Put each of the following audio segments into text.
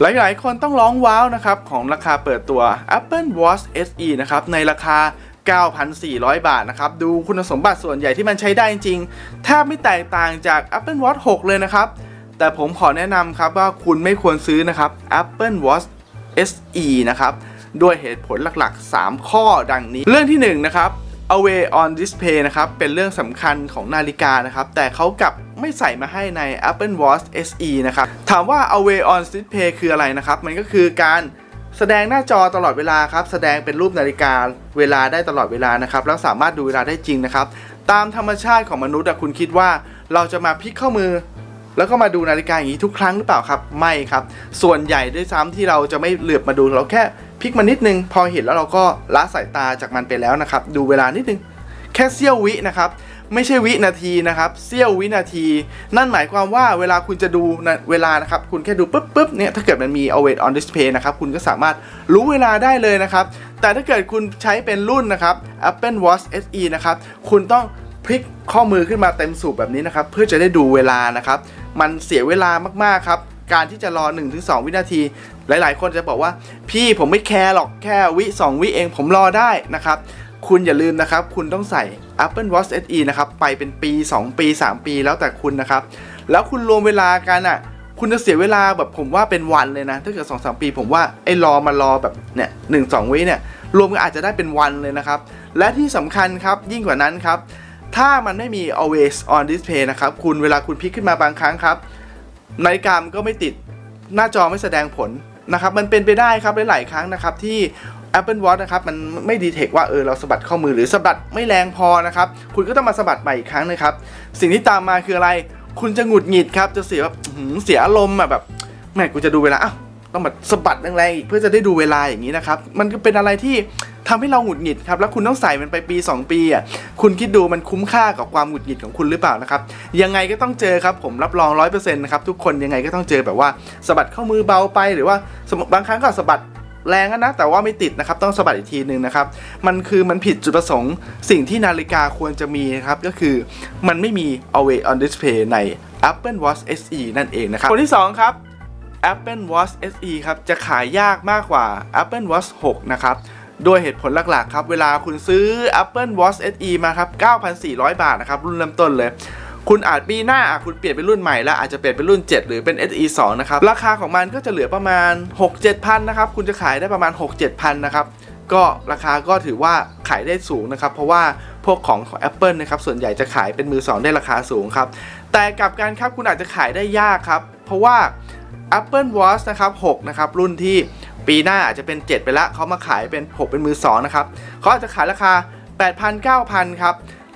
หลายๆ คนต้องร้องว้าวนะครับของราคาเปิดตัว Apple Watch SE นะครับในราคา 9,400 บาทนะครับ ดูคุณสมบัติส่วนใหญ่ที่มันใช้ได้จริงๆแทบไม่แตกต่างจาก Apple Watch 6 เลยนะครับ แต่ผมขอแนะนำครับว่าคุณไม่ควรซื้อนะครับ Apple Watch SE นะครับ ด้วยเหตุผลหลักๆ 3 ข้อดังนี้ เรื่องที่ 1 นะครับ Away on Display นะครับเป็นเรื่องสำคัญของนาฬิกานะครับแต่เขากลับไม่ใส่มาให้ใน Apple Watch SE นะครับถามว่า Away on Display คืออะไรนะครับมันก็คือการแสดงหน้าจอตลอดเวลาครับแสดงเป็นรูปนาฬิกาเวลาได้ตลอดเวลานะครับแล้วสามารถดูเวลาได้จริงนะครับตามธรรมชาติของมนุษย์อะคุณคิดว่าเราจะมาพลิกข้อมือ แล้วก็มาดูนาฬิกาอย่างนี้ทุกครั้งหรือเปล่าครับไม่ครับ ส่วนใหญ่ด้วยซ้ำที่เราจะไม่เหลือบมาดูเราแค่ พลิกมานิดนึง พอเห็นแล้วเราก็ละสายตาจากมันไปแล้วนะครับ ดูเวลานิดนึง แค่เสี้ยววินะครับ ไม่ใช่วินาทีนะครับเสี้ยววินาที นั่นหมายความว่าเวลาคุณจะดูนะเวลานะครับ คุณแค่ดูปุ๊บปุ๊บเนี่ยถ้าเกิดมันมี always on display นะครับ คุณก็สามารถรู้เวลาได้เลยนะครับ แต่ถ้าเกิดคุณใช้เป็นรุ่นนะครับ Apple Watch SE นะครับ คุณต้องพลิกข้อมือขึ้นมาเต็มสูบแบบนี้นะครับ เพื่อจะได้ดูเวลานะครับ มันเสียเวลามากๆครับ การที่จะรอ 1-2 วินาที หลาย ๆ คนจะบอกว่า พี่ผมไม่แคร์หรอกแค่วิ 2 วิเองผมรอได้นะครับคุณอย่าลืมนะครับ คุณต้องใส่ Apple Watch SE นะครับ ไปเป็นปี 2 ปี 3 ปีแล้วแต่คุณนะครับ แล้วคุณรวมเวลากันอะ คุณจะเสียเวลาแบบผมว่าเป็นวันเลยนะ ถ้าเกิด 2-3 ปีผมว่าไอ้รอมารอแบบเนี่ยหนึ่งสองวิเนี่ย รวมกันอาจจะได้เป็นวันเลยนะครับ และที่สำคัญครับยิ่งกว่านั้นครับ ถ้ามันไม่มี always on display นะครับ คุณเวลาคุณพลิกขึ้นมาบางครั้งครับ นาฬิกามันก็ไม่ติด หน้าจอไม่แสดงผลนะครับ มันเป็นไปได้ครับหลาย ๆ ครั้งนะครับที่ Apple Watch นะครับมันไม่ดีเทคว่าเออเราสะบัดข้อมือหรือสะบัดไม่แรงพอนะครับคุณก็ต้องมาสะบัดใหม่อีกครั้งนะครับ สิ่งที่ตามมาคืออะไร คุณจะหงุดหงิดครับจะเสียแบบอื้อหือเสียอารมณ์แบบแหมกูจะดูเวลาอ้าวต้องมาสะบัดแรงๆอีกเพื่อจะได้ดูเวลาอย่างนี้นะครับมันก็เป็นอะไรที่ ทำให้เราหงุดหงิดครับแล้วคุณต้องใส่มันไปปี 2 ปีอะคุณคิดดูมันคุ้มค่ากับความหงุดหงิดของคุณหรือเปล่านะครับยังไงก็ต้องเจอครับผมรับรองร้อยเปอร์เซ็นต์นะครับทุกคนยังไงก็ต้องเจอแบบว่าสะบัดข้อมือเบาไปหรือว่าสมมติบางครั้งก็สะบัดแรงนะแต่ว่าไม่ติดนะครับต้องสะบัดอีกทีหนึ่งนะครับมันคือมันผิดจุดประสงค์ สิ่งที่นาฬิกาควรจะมีนะครับก็คือมันไม่มี always on display ใน Apple Watch SE นั่นเองนะครับคนที่สองครับ Apple Watch SE ครับจะขายยากมากกว่า Apple Watch 6 นะครับ ด้วยเหตุผลหลักๆครับ เวลาคุณซื้อ Apple Watch SE มาครับ 9,400 บาทนะครับ รุ่นเริ่มต้นเลยคุณอาจปีหน้าคุณเปลี่ยนเป็นรุ่นใหม่แล้วอาจจะเปลี่ยนเป็นรุ่น 7 หรือเป็น SE 2นะครับ ราคาของมันก็จะเหลือประมาณ 6-7พันนะครับคุณจะขายได้ประมาณ 6-7พันนะครับก็ราคาก็ถือว่าขายได้สูงนะครับ เพราะว่าพวกของของ Apple นะครับส่วนใหญ่จะขายเป็นมือสองได้ราคาสูงครับ แต่กลับกันครับคุณอาจจะขายได้ยากครับ เพราะว่า Apple Watch นะครับ6นะครับรุ่นที่ ปีหน้าอาจจะเป็น 7 ไปแล้วเขามาขายเป็น 6 เป็นมือ2นะครับเขาอาจจะขายราคา 8,000 9,000ครับ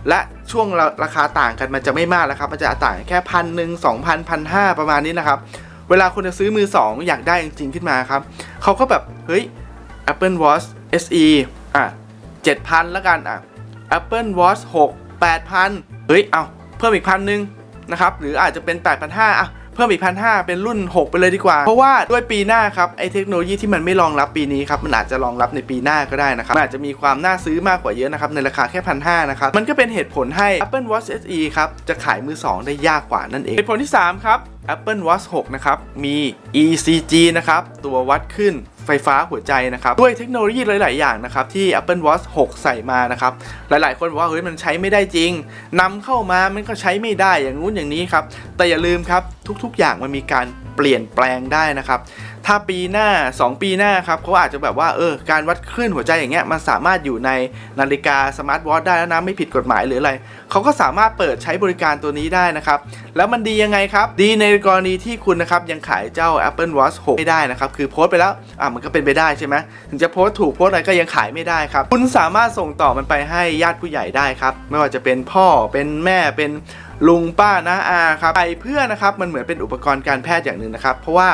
และช่วงราราคาต่างกันมันจะไม่มากแล้วครับ มันจะต่างแค่พันหนึ่งสองพันพันห้าประมาณนี้นะครับ เวลาคุณจะซื้อมือ 2 อยากได้จริงๆขึ้นมาครับเขาก็แบบ เฮ้ย Apple Watch SE อะ7,000แล้วกันอะ Apple Watch 6 8,000 เฮ้ย เอาเพิ่มอีกพันหนึ่งนะครับ หรืออาจจะเป็น 8,500อะ พิ่มอีกพันห้าเป็นรุ่น 6 ไปเลยดีกว่า เพราะว่าด้วยปีหน้าครับไอเทคโนโลยีที่มันไม่รองรับปีนี้ครับมันอาจจะรองรับในปีหน้าก็ได้นะครับอาจจะมีความน่าซื้อมากกว่าเยอะนะครับในราคาแค่พันห้านะครับมันก็เป็นเหตุผลให้ Apple Watch SE ครับจะขายมือ 2 ได้ยากกว่านั่นเองเหตุผลที่ 3 ครับ Apple Watch 6 นะครับ มี ECG นะครับ ตัววัดขึ้น ฟฟ้าหัวใจนะครับ ด้วยเทคโนโลยีหลาย ๆ อย่างนะครับ ที่ Apple Watch 6 ใส่มานะครับ หลาย ๆ คนบอกว่าเฮ้ยมันใช้ไม่ได้จริงนำเข้ามามันก็ใช้ไม่ได้อย่างงู้นอย่างนี้ครับ แต่อย่าลืมครับทุก ๆ อย่างมันมีการเปลี่ยนแปลงได้นะครับ ถ้าปีหน้า 2 ปีหน้าครับเขาอาจจะแบบว่าเออการวัดคลื่นหัวใจอย่างเงี้ยมันสามารถอยู่ในนาฬิกาสมาร์ทวอทได้แล้วนะไม่ผิดกฎหมายหรืออะไรเขาก็สามารถเปิดใช้บริการตัวนี้ได้นะครับ แล้วมันดียังไงครับ ดีในกรณีที่คุณนะครับยังขายเจ้า Apple Watch 6 ไม่ได้นะครับ คือโพสต์ไปแล้วอะมันก็เป็นไปได้ใช่ไหมถึงจะโพสต์ถูกโพสต์อะไรก็ยังขายไม่ได้ครับ คุณสามารถส่งต่อมันไปให้ญาติผู้ใหญ่ได้ครับ ไม่ว่าจะเป็นพ่อเป็นแม่เป็น ลุงป้าน้าอาครับไปเพื่อนะครับมันเหมือนเป็นอุปกรณ์การแพทย์อย่างหนึ่งนะครับ เพราะว่า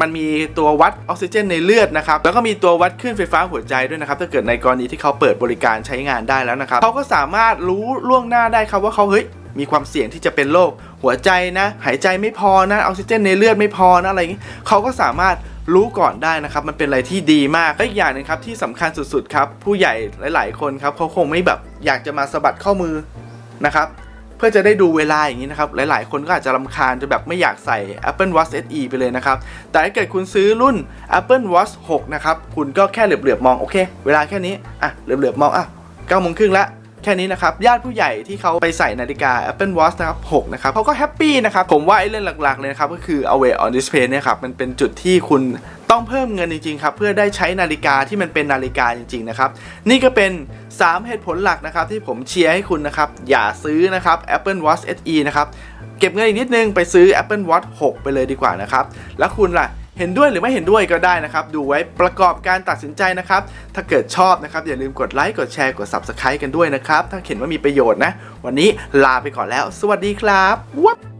มันมีตัววัดออกซิเจนในเลือดนะครับแล้วก็มีตัววัดคลื่นไฟฟ้าหัวใจด้วยนะครับถ้าเกิดในกรณีที่เขาเปิดบริการใช้งานได้แล้วนะครับเขาก็สามารถรู้ล่วงหน้าได้ครับว่าเขาเฮ้ยมีความเสี่ยงที่จะเป็นโรคหัวใจนะ หายใจไม่พอนะออกซิเจนในเลือดไม่พอนะอะไรอย่างนี้เขาก็สามารถรู้ก่อนได้นะครับ มันเป็นอะไรที่ดีมากและอีกอย่างหนึงครับที่สำคัญสุดๆครับ ผู้ใหญ่หลาย ๆ คนครับเขาคงไม่แบบอยากจะมาสะบัดข้อมือนะครับ พื่อจะได้ดูเวลาอย่างนี้นะครับ หลายๆ คนก็อาจจะรำคาญจะแบบไม่อยากใส่ Apple Watch SE ไปเลยนะครับ แต่ถ้าเกิดคุณซื้อรุ่น Apple Watch 6 นะครับ คุณก็แค่เหลือบๆมอง โอเค เวลาแค่นี้ อะ เหลือบๆมอง อะ9โมงครึ่งละ แค่นี้นะครับญาติผู้ใหญ่ที่เขาไปใส่นาฬิกา Apple Watch นะครับ6นะครับเขาก็แฮปปี้นะครับผมว่าไอ้เรื่องหลักๆเลยนะครับก็คือ Away on Display เนี่ยครับมันเป็นจุดที่คุณต้องเพิ่มเงินจริงๆครับเพื่อได้ใช้นาฬิกาที่มันเป็นนาฬิกาจริงๆนะครับนี่ก็เป็น 3 เหตุผลหลักนะครับที่ผมเชียร์ให้คุณนะครับอย่าซื้อนะครับ Apple Watch SE นะครับเก็บเงินอีกนิดนึงไปซื้อ Apple Watch 6 ไปเลยดีกว่านะครับแล้วคุณล่ะ เห็นด้วยหรือไม่เห็นด้วยก็ได้นะครับ ดูไว้ประกอบการตัดสินใจนะครับ ถ้าเกิดชอบนะครับอย่าลืมกดไลค์กดแชร์กด Subscribe กันด้วยนะครับ ถ้าเห็นว่ามีประโยชน์นะ วันนี้ลาไปก่อนแล้ว สวัสดีครับวับ